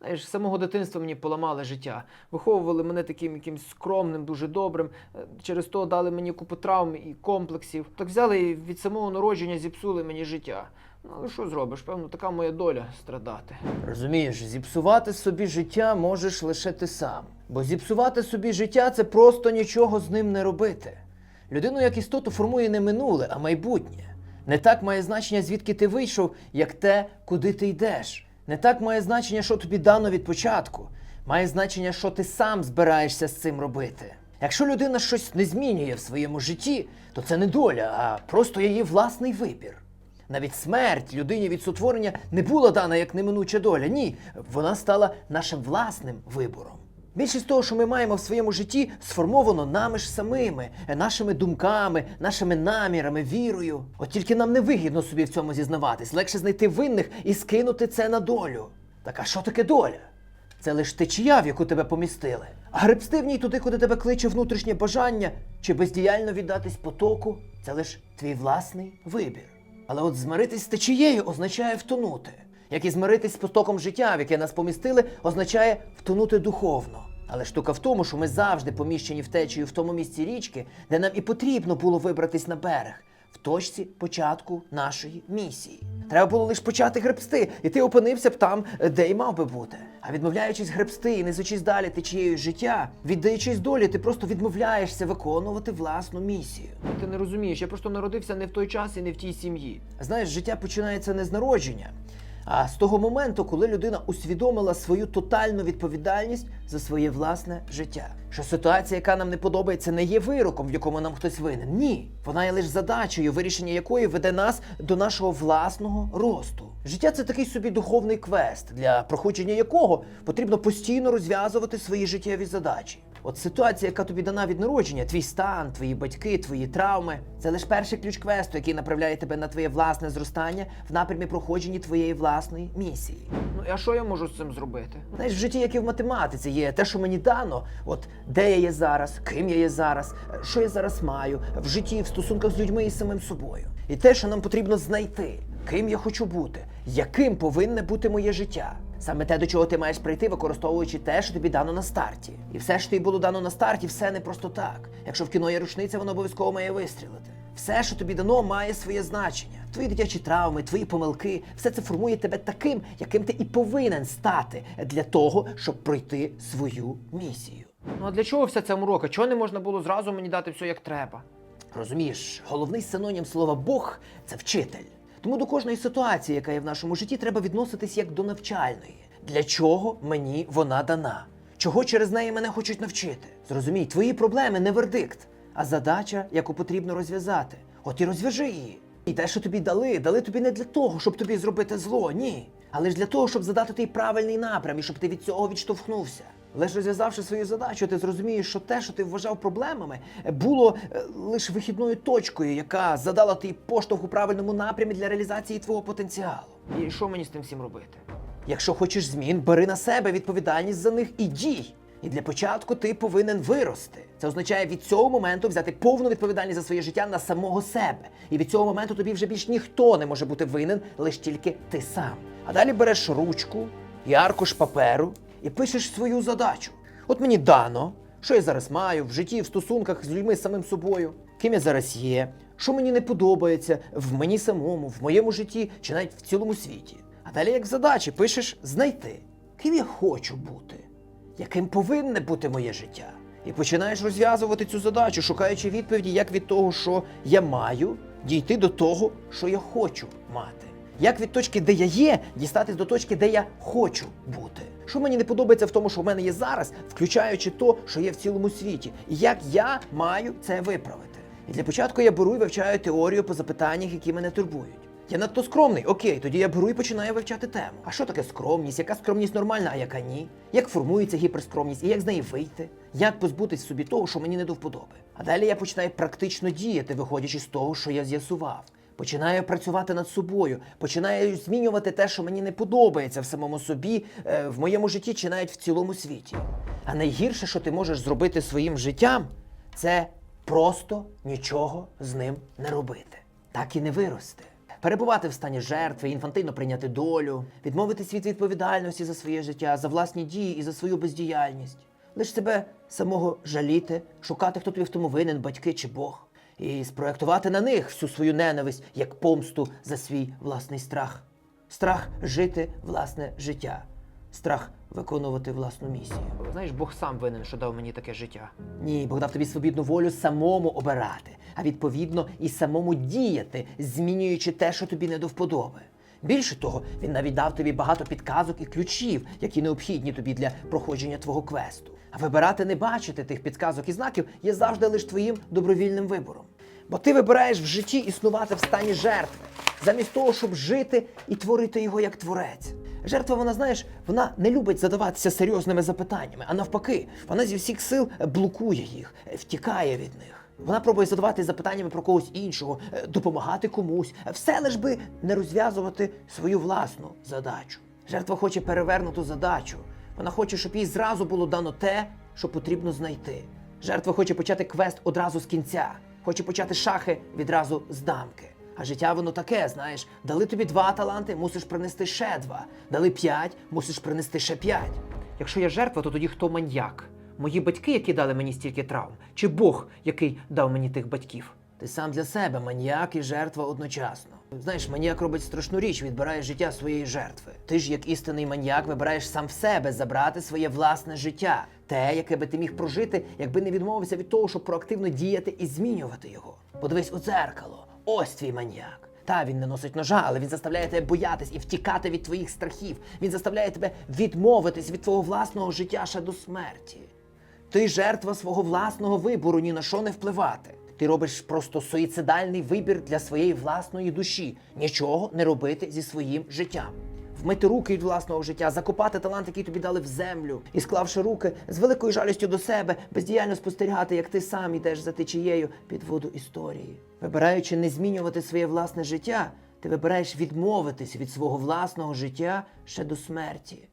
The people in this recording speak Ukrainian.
Знаєш, з самого дитинства мені поламали життя. Виховували мене таким якимсь скромним, дуже добрим. Е, Через то дали мені купу травм і комплексів. Так взяли і від самого народження зіпсули мені життя. Ну, що зробиш? Певно, така моя доля страдати. Розумієш, зіпсувати собі життя можеш лише ти сам. Бо зіпсувати собі життя це просто нічого з ним не робити. Людину як істоту формує не минуле, а майбутнє. Не так має значення, звідки ти вийшов, як те, куди ти йдеш. Не так має значення, що тобі дано від початку. Має значення, що ти сам збираєшся з цим робити. Якщо людина щось не змінює в своєму житті, то це не доля, а просто її власний вибір. Навіть смерть людині від сотворення не була дана як неминуча доля. Ні, вона стала нашим власним вибором. Більшість того, що ми маємо в своєму житті, сформовано нами ж самими, е, нашими думками, нашими намірами, вірою. От тільки нам не вигідно собі в цьому зізнаватись. Легше знайти винних і скинути це на долю. Так а що таке доля? Це лиш течія, в яку тебе помістили. А гребсти в ній туди, куди тебе кличе внутрішнє бажання, чи бездіяльно віддатись потоку це лиш твій власний вибір. Але от змиритись з течією означає втонути. Як і змиритись з потоком життя, в яке нас помістили, означає втонути духовно. Але штука в тому, що ми завжди поміщені в течію в тому місці річки, де нам і потрібно було вибратись на берег, в точці початку нашої місії. Треба було лише почати гребсти, і ти опинився б там, де й мав би бути. А відмовляючись гребсти і несучись далі течією життя, віддаючись долі, ти просто відмовляєшся виконувати власну місію. Ти не розумієш, я просто народився не в той час і не в тій сім'ї. Знаєш, життя починається не з народження, з того моменту, коли людина усвідомила свою тотальну відповідальність за своє власне життя. Що ситуація, яка нам не подобається, не є вироком, в якому нам хтось винен. Ні, вона є лише задачею, вирішення якої веде нас до нашого власного росту. Життя це такий собі духовний квест, для проходження якого потрібно постійно розв'язувати свої життєві задачі. От ситуація, яка тобі дана від народження, твій стан, твої батьки, твої травми, це лише перший ключ квесту, який направляє тебе на твоє власне зростання в напрямі проходження твоєї власної місії. Ну а що я можу з цим зробити? Знаєш, в житті, як і в математиці, є те, що мені дано, от де я є зараз, ким я є зараз, що я зараз маю в житті, в стосунках з людьми і самим собою. І те, що нам потрібно знайти, ким я хочу бути, яким повинне бути моє життя. Саме те, до чого ти маєш прийти, використовуючи те, що тобі дано на старті. І все, що тобі було дано на старті, все не просто так. Якщо в кіно є рушниця, воно обов'язково має вистрілити. Все, що тобі дано, має своє значення. Твої дитячі травми, твої помилки, все це формує тебе таким, яким ти і повинен стати для того, щоб пройти свою місію. Ну а для чого вся ця морока? Чого не можна було зразу мені дати все як треба? Розумієш, головний синонім слова Бог це вчитель. Тому до кожної ситуації, яка є в нашому житті, треба відноситись як до навчальної. Для чого мені вона дана? Чого через неї мене хочуть навчити? Зрозумій, твої проблеми не вердикт, а задача, яку потрібно розв'язати. От і розв'яжи її. І те, що тобі дали, дали тобі не для того, щоб тобі зробити зло, ні. Але ж для того, щоб задати тобі правильний напрям і щоб ти від цього відштовхнувся. Лише розв'язавши свою задачу, ти зрозумієш, що те, що ти вважав проблемами, було е, лише вихідною точкою, яка задала тобі поштовх у правильному напрямі для реалізації твого потенціалу. І що мені з тим всім робити? Якщо хочеш змін, бери на себе відповідальність за них і дій. І для початку ти повинен вирости. Це означає від цього моменту взяти повну відповідальність за своє життя на самого себе. І від цього моменту тобі вже більш ніхто не може бути винен, лише тільки ти сам. А далі береш ручку і аркуш паперу і пишеш свою задачу. От мені дано, що я зараз маю в житті, в стосунках з людьми з самим собою, ким я зараз є, що мені не подобається в мені самому, в моєму житті чи навіть в цілому світі. А далі, як задачі, пишеш знайти, ким я хочу бути, яким повинне бути моє життя. І починаєш розв'язувати цю задачу, шукаючи відповіді, як від того, що я маю, дійти до того, що я хочу мати. Як від точки, де я є, дістатись до точки, де я хочу бути. Що мені не подобається в тому, що в мене є зараз, включаючи то, що є в цілому світі, і як я маю це виправити. І для початку я беру і вивчаю теорію по запитаннях, які мене турбують. Я надто скромний, окей, тоді я беру і починаю вивчати тему. А що таке скромність? Яка скромність нормальна, а яка ні? Як формується гіперскромність і як з неї вийти? Як позбутись собі того, що мені не до вподоби? А далі я починаю практично діяти, виходячи з того, що я з'ясував. Починаю працювати над собою, починаю змінювати те, що мені не подобається в самому собі, е, в моєму житті чи навіть в цілому світі. А найгірше, що ти можеш зробити своїм життям, це просто нічого з ним не робити. Так і не вирости. перебувати в стані жертви, інфантильно прийняти долю, відмовитись від відповідальності за своє життя, за власні дії і за свою бездіяльність. Лиш себе самого жаліти, шукати, хто тобі в тому винен, батьки чи Бог, і спроектувати на них всю свою ненависть як помсту за свій власний страх. Страх жити власне життя, страх виконувати власну місію. Знаєш, Бог сам винен, що дав мені таке життя. Ні, Бог дав тобі свобідну волю самому обирати, а відповідно і самому діяти, змінюючи те, що тобі не до вподоби. Більше того, він навіть дав тобі багато підказок і ключів, які необхідні тобі для проходження твого квесту. А вибирати не бачити тих підказок і знаків є завжди лише твоїм добровільним вибором. Бо ти вибираєш в житті існувати в стані жертви, замість того, щоб жити і творити його як творець. Жертва, вона, знаєш, вона не любить задаватися серйозними запитаннями, а навпаки, вона зі всіх сил блокує їх, втікає від них. Вона пробує задавати запитаннями про когось іншого, е, допомагати комусь, все лиш би не розв'язувати свою власну задачу. Жертва хоче перевернуту задачу. Вона хоче, щоб їй зразу було дано те, що потрібно знайти. Жертва хоче почати квест одразу з кінця, хоче почати шахи відразу з дамки. А життя воно таке, знаєш, дали тобі два таланти, мусиш принести ще два. Дали п'ять, мусиш принести ще п'ять. Якщо я жертва, то тоді хто маньяк? Мої батьки, які дали мені стільки травм, чи Бог, який дав мені тих батьків? Ти сам для себе маніяк і жертва одночасно. Знаєш, маніяк робить страшну річ, відбирає життя своєї жертви. Ти ж, як істинний маніяк, вибираєш сам в себе забрати своє власне життя, те, яке би ти міг прожити, якби не відмовився від того, щоб проактивно діяти і змінювати його. Подивись у дзеркало. Ось твій маніяк. Та він не носить ножа, але він заставляє тебе боятись і втікати від твоїх страхів. Він заставляє тебе відмовитись від твого власного життя ще до смерті. Ти жертва свого власного вибору, ні на що не впливати. Ти робиш просто суїцидальний вибір для своєї власної душі, нічого не робити зі своїм життям. Вмити руки від власного життя, закопати талант, який тобі дали в землю, і склавши руки з великою жалістю до себе, бездіяльно спостерігати, як ти сам ідеш за течією під воду історії. Вибираючи не змінювати своє власне життя, ти вибираєш відмовитись від свого власного життя ще до смерті.